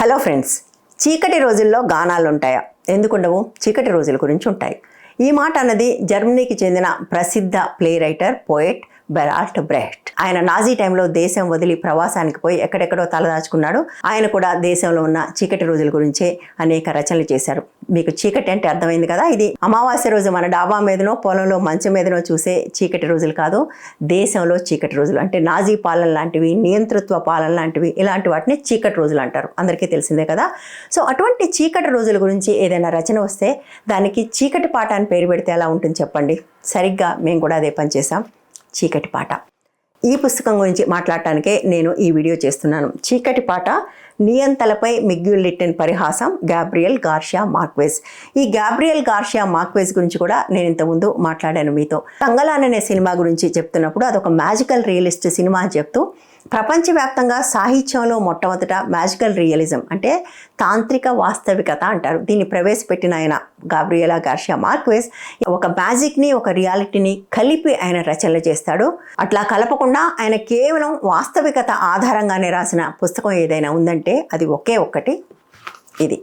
Hello friends చీకటి రోజుల్లో గానాలు ఉంటాయా ఎందుకుండవు? చీకటి రోజుల గురించి ఉంటాయి. ఈ మాట అన్నది జర్మనీకి చెందిన ప్రసిద్ధ play writer poet Bertolt Brecht ఆయన నాజీ టైంలో దేశం వదిలి ప్రవాసానికి పోయి ఎక్కడెక్కడో తలదాచుకున్నాడు. ఆయన కూడా దేశంలో ఉన్న చీకటి రోజుల గురించే అనేక రచనలు చేశారు. మీకు చీకటి అంటే అర్థమైంది కదా? ఇది అమావాస్య రోజు మన డాబా మీదనో పొలంలో మంచం మీదనో చూసే చీకటి రోజులు కాదు. దేశంలో చీకటి రోజులు. అంటే నాజీ పాలన లాంటివి నియంతృత్వ పాలన లాంటివి ఇలాంటి వాటిని చీకటి రోజులు అంటారు. అందరికీ తెలిసిందే కదా? సో అటువంటి చీకటి రోజుల గురించి ఏదైనా రచన వస్తే దానికి చీకటి పాట అని పేరు పెడితే ఎలా ఉంటుంది చెప్పండి? సరిగ్గా మేము కూడా అదే పని చేసాం చీకటి పాట. ఈ పుస్తకం గురించి మాట్లాడటానికే నేను ఈ వీడియో చేస్తున్నాను. చీకటి పాట నియంతలపై మిగ్యులిట్టిన్ పరిహాసం గాబ్రియల్ గార్షియా మార్క్వేజ్. ఈ గాబ్రియల్ గార్షియా మార్క్వేజ్ గురించి కూడా నేను ఇంతకుముందు మాట్లాడాను మీతో. తంగలాన్ అనే సినిమా గురించి చెప్తున్నప్పుడు అదొక మ్యాజికల్ రియలిస్ట్ సినిమా అని చెప్తూ ప్రపంచవ్యాప్తంగా సాహిత్యంలో మొట్టమొదట మ్యాజికల్ రియలిజం అంటే తాంత్రిక వాస్తవికత అంటారు. దీన్ని ప్రవేశపెట్టిన ఆయన గాబ్రియలా గార్షియా మార్క్వెస్. ఒక మ్యాజిక్ని ఒక రియాలిటీని కలిపి ఆయన రచనలు చేస్తాడు. అట్లా కలపకుండా ఆయన కేవలం వాస్తవికత ఆధారంగానే రాసిన పుస్తకం ఏదైనా ఉందంటే అది ఒకే ఒక్కటి. ఇది.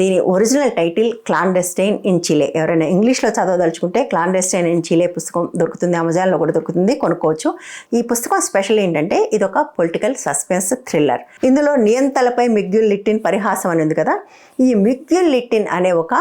దీని original title clandestine in Chile. ఎవరైనా ఇంగ్లీష్లో చదవదలుచుకుంటే క్లాండెస్టైన్ ఇన్ చిలే పుస్తకం దొరుకుతుంది అమెజాన్లో కూడా దొరుకుతుంది కొనుక్కోవచ్చు. ఈ పుస్తకం స్పెషల్ ఏంటంటే ఇది ఒక పొలిటికల్ సస్పెన్స్ థ్రిల్లర్. ఇందులో నియంతలపై మిగ్యుల్ లిట్టిన్ పరిహాసం అని ఉంది కదా. ఈ మిగ్యుల్ లిట్టిన్ అనే ఒక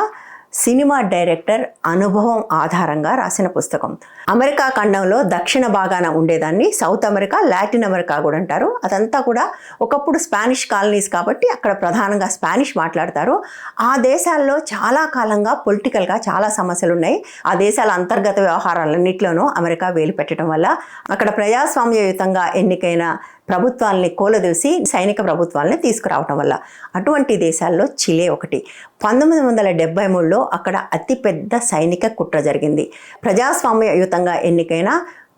సినిమా డైరెక్టర్ అనుభవం ఆధారంగా రాసిన పుస్తకం. అమెరికా ఖండంలో దక్షిణ భాగాన ఉండేదాన్ని సౌత్ అమెరికా లాటిన్ అమెరికా కూడా అంటారు. అదంతా కూడా ఒకప్పుడు స్పానిష్ కాలనీస్ కాబట్టి అక్కడ ప్రధానంగా స్పానిష్ మాట్లాడతారు. ఆ దేశాల్లో చాలా కాలంగా పొలిటికల్గా చాలా సమస్యలు ఉన్నాయి ఆ దేశాల అంతర్గత వ్యవహారాలన్నింటిలోనూ అమెరికా వేలు పెట్టడం వల్ల అక్కడ ప్రజాస్వామ్యయుతంగా ఎన్నికైన ప్రభుత్వాలని కూలదూసి సైనిక ప్రభుత్వాలని తీసుకురావటం వల్ల. అటువంటి దేశాల్లో చిలే ఒకటి. పంతొమ్మిది వందల డెబ్బై మూడులో అక్కడ అతిపెద్ద సైనిక కుట్ర జరిగింది. ప్రజాస్వామ్యయుతంగా ఎన్నికైన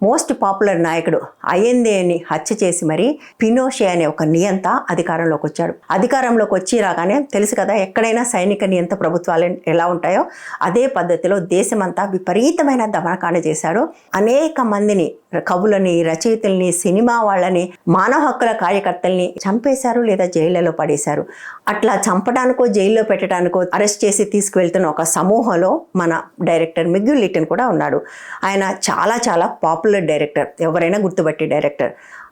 మోస్ట్ పాపులర్ నాయకుడు అయ్యందేని హత్య చేసి మరి పినోషే అనే ఒక నియంత అధికారంలోకి వచ్చాడు. అధికారంలోకి వచ్చి రాగానే తెలుసు కదా ఎక్కడైనా సైనిక నియంత ప్రభుత్వాలు ఎలా ఉంటాయో అదే పద్ధతిలో దేశమంతా విపరీతమైన దమనకాండ చేశాడు. అనేక మందిని కవులని రచయితల్ని సినిమా వాళ్ళని మానవ హక్కుల కార్యకర్తల్ని చంపేశారు లేదా జైళ్ళలో పడేశారు. అట్లా చంపడానికో జైల్లో పెట్టడానికో అరెస్ట్ చేసి తీసుకువెళ్తున్న ఒక సమూహంలో మన డైరెక్టర్ మిగ్గుల్ లిటన్ కూడా ఉన్నాడు. ఆయన చాలా చాలా పాపులర్ పాపులర్ డైరెక్టర్ ఎవరైనా గుర్తుపట్టే డైరెక్టర్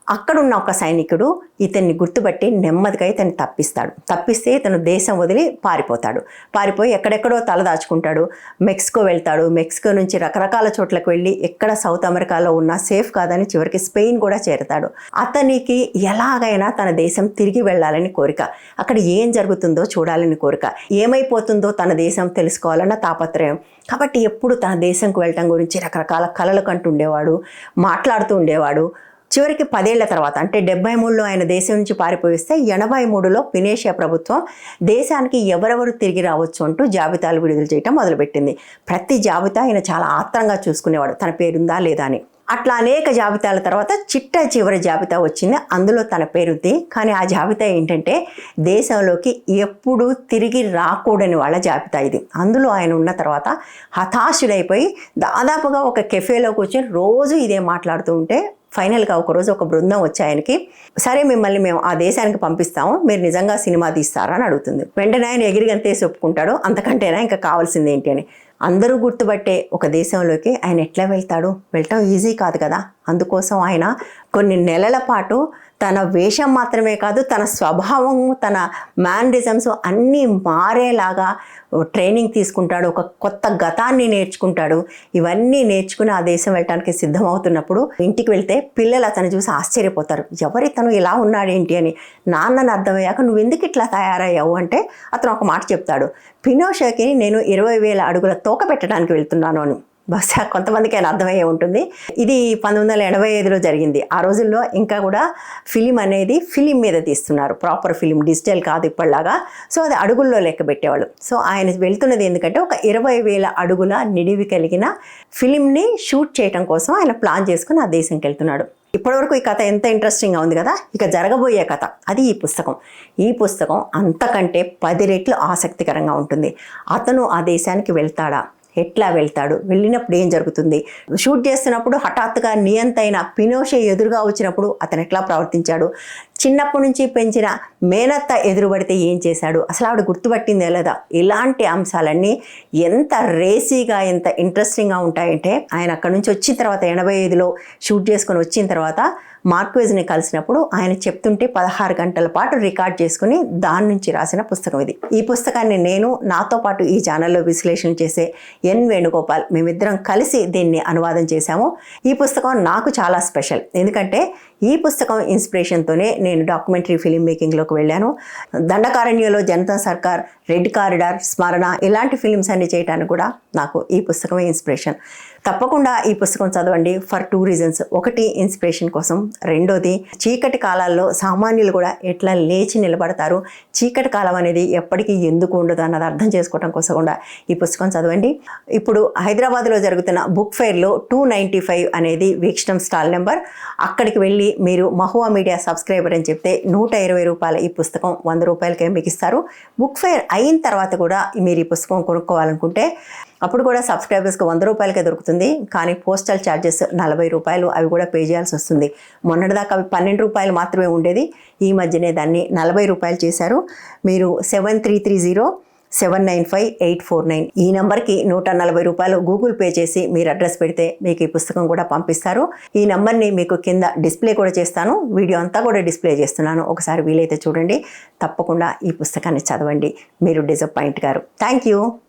అక్కడున్న ఒక సైనికుడు ఇతన్ని గుర్తుపట్టి నెమ్మదిగా ఇతన్ని తప్పిస్తాడు. తప్పిస్తే ఇతను దేశం వదిలి పారిపోతాడు. పారిపోయి ఎక్కడెక్కడో తలదాచుకుంటాడు మెక్సికో వెళ్తాడు. మెక్సికో నుంచి రకరకాల చోట్లకు వెళ్ళి ఎక్కడ సౌత్ అమెరికాలో ఉన్నా సేఫ్ కాదని చివరికి స్పెయిన్ కూడా చేరతాడు. అతనికి ఎలాగైనా తన దేశం తిరిగి వెళ్ళాలని కోరిక. అక్కడ ఏం జరుగుతుందో చూడాలని కోరిక. ఏమైపోతుందో తన దేశం తెలుసుకోవాలన్న తాపత్రయం. కాబట్టి ఎప్పుడు తన దేశంకు వెళ్ళటం గురించి రకరకాల కలలు కంటూ ఉండేవాడు మాట్లాడుతూ ఉండేవాడు చివరికి పదేళ్ళ తర్వాత అంటే డెబ్బై మూడులో ఆయన దేశం నుంచి పారిపోయిస్తే ఎనభై మూడులో పినేషియా ప్రభుత్వం దేశానికి ఎవరెవరు తిరిగి రావచ్చు అంటూ జాబితాలు విడుదల చేయటం మొదలుపెట్టింది. ప్రతి జాబితా ఆయన చాలా ఆత్రంగా చూసుకునేవాడు. తన పేరుందా లేదా అని. అట్లా అనేక జాబితాల తర్వాత చిట్ట చివరి జాబితా వచ్చింది. అందులో తన పేరుంది కానీ ఆ జాబితా ఏంటంటే దేశంలోకి ఎప్పుడు తిరిగి రాకూడని వాళ్ళ జాబితా ఇది. అందులో ఆయన ఉన్న తర్వాత హతాశుడైపోయి దాదాపుగా ఒక కెఫేలో కూర్చొని రోజు ఇదే మాట్లాడుతూ ఉంటే ఫైనల్గా ఒకరోజు ఒక బృందం వచ్చి ఆయనకి సరే మిమ్మల్ని మేము ఆ దేశానికి పంపిస్తాము మీరు నిజంగా సినిమా తీస్తారా? అని అడుగుతుంది. వెంటనే ఆయన ఎగిరిగంతేసి ఒప్పుకుంటాడు అంతకంటేనా? ఇంకా కావాల్సింది ఏంటి అని. అందరూ గుర్తుపట్టే ఒక దేశంలోకి ఆయన ఎట్లా వెళ్తాడు? వెళ్ళటం ఈజీ కాదు కదా? అందుకోసం ఆయన కొన్ని నెలల పాటు తన వేషం మాత్రమే కాదు తన స్వభావము తన మ్యానరిజమ్స్ అన్నీ మారేలాగా ట్రైనింగ్ తీసుకుంటాడు ఒక కొత్త గతాన్ని నేర్చుకుంటాడు. ఇవన్నీ నేర్చుకుని ఆ దేశం వెళ్ళటానికి సిద్ధమవుతున్నప్పుడు ఇంటికి వెళ్తే పిల్లలు అతను చూసి ఆశ్చర్యపోతారు. ఎవరి తను ఇలా ఉన్నాడేంటి అని. నాన్నని అర్థమయ్యాక నువ్వు ఎందుకు ఇట్లా తయారయ్యావు? అంటే అతను ఒక మాట చెప్తాడు. పినోషాకి నేను ఇరవై వేల అడుగుల తోక పెట్టడానికి వెళ్తున్నాను అని. బహుశా కొంతమందికి ఆయన అర్థమయ్యే ఉంటుంది. ఇది పంతొమ్మిది వందల ఎనభై ఐదులో జరిగింది. ఆ రోజుల్లో ఇంకా కూడా ఫిలిం అనేది ఫిలిం మీద తీస్తున్నారు. ప్రాపర్ ఫిలిం డిజిటల్ కాదు ఇప్పటిలాగా. సో అది అడుగుల్లో లెక్క పెట్టేవాళ్ళు. సో ఆయన వెళ్తున్నది ఎందుకంటే ఒక ఇరవై వేల అడుగుల నిడివి కలిగిన ఫిలింని షూట్ చేయడం కోసం ఆయన ప్లాన్ చేసుకుని ఆ దేశంకి వెళ్తున్నాడు. ఇప్పటివరకు ఈ కథ ఎంత ఇంట్రెస్టింగ్గా ఉంది కదా? ఇక జరగబోయే కథ. అది ఈ పుస్తకం. ఈ పుస్తకం అంతకంటే పది రెట్లు ఆసక్తికరంగా ఉంటుంది. అతను ఆ దేశానికి వెళ్తాడా? ఎట్లా వెళ్తాడు? వెళ్ళినప్పుడు ఏం జరుగుతుంది? షూట్ చేస్తున్నప్పుడు హఠాత్తుగా నియంతైన పినోషే ఎదురుగా వచ్చినప్పుడు అతను ఎట్లా ప్రవర్తించాడు? చిన్నప్పటి నుంచి పెంచిన మేనత్త ఎదురుపడితే ఏం చేశాడు? అసలు ఆవిడ గుర్తుపట్టిందే లేదా? ఇలాంటి అంశాలన్నీ ఎంత రేసీగా ఎంత ఇంట్రెస్టింగ్గా ఉంటాయంటే ఆయన అక్కడ నుంచి వచ్చిన తర్వాత ఎనభై ఐదులో షూట్ చేసుకొని వచ్చిన తర్వాత మార్క్వేజ్ని కలిసినప్పుడు ఆయన చెప్తుంటే పదహారు గంటల పాటు రికార్డ్ చేసుకుని దాని నుంచి రాసిన పుస్తకం ఇది. ఈ పుస్తకాన్ని నేను నాతో పాటు ఈ ఛానల్లో విశ్లేషణ చేసే ఎన్ వేణుగోపాల్ మేమిద్దరం కలిసి దీన్ని అనువాదం చేశాము. ఈ పుస్తకం నాకు చాలా స్పెషల్. ఎందుకంటే ఈ పుస్తకం ఇన్స్పిరేషన్తోనే నేను డాక్యుమెంటరీ ఫిలిం మేకింగ్లోకి వెళ్ళాను. దండకారణ్యంలో జనతా సర్కార్ రెడ్ కారిడార్ స్మరణ ఇలాంటి ఫిలిమ్స్ అన్ని చేయడానికి కూడా నాకు ఈ పుస్తకమే ఇన్స్పిరేషన్. తప్పకుండా ఈ పుస్తకం చదవండి ఫర్ టూ రీజన్స్. ఒకటి ఇన్స్పిరేషన్ కోసం. రెండోది చీకటి కాలాల్లో సామాన్యులు కూడా ఎట్లా లేచి నిలబడతారు? చీకటి కాలం అనేది ఎప్పటికీ ఎందుకు ఉండదు అన్నది అర్థం చేసుకోవడం కోసం కూడా ఈ పుస్తకం చదవండి. ఇప్పుడు హైదరాబాద్లో జరుగుతున్న బుక్ ఫెయిర్లో టూ నైంటీ ఫైవ్ అనేది వీక్షణం స్టాల్ నెంబర్. అక్కడికి వెళ్ళి మీరు మహువా మీడియా సబ్స్క్రైబర్ అని చెప్తే నూట ఇరవై రూపాయల ఈ పుస్తకం వంద రూపాయలకే మీకు ఇస్తారు. బుక్ ఫెయిర్ అయిన తర్వాత కూడా మీరు ఈ పుస్తకం కొనుక్కోవాలనుకుంటే అప్పుడు కూడా సబ్స్క్రైబర్స్కి వంద రూపాయలకే దొరుకుతుంది. కానీ పోస్టల్ ఛార్జెస్ నలభై రూపాయలు అవి కూడా పే చేయాల్సి వస్తుంది. మొన్నటిదాకా అవి పన్నెండు రూపాయలు మాత్రమే ఉండేది. ఈ మధ్యనే దాన్ని నలభై రూపాయలు చేశారు. మీరు seven three three zero seven nine five eight four nine ఈ నెంబర్కి నూట నలభై రూపాయలు గూగుల్ పే చేసి మీరు అడ్రస్ పెడితే మీకు ఈ పుస్తకం కూడా పంపిస్తారు. ఈ నెంబర్ని మీకు కింద డిస్ప్లే కూడా చేస్తాను. వీడియో అంతా కూడా డిస్ప్లే చేస్తున్నాను. ఒకసారి వీలైతే చూడండి. తప్పకుండా ఈ పుస్తకాన్ని చదవండి. మీరు డిసప్పాయింట్ గారు. Thank you.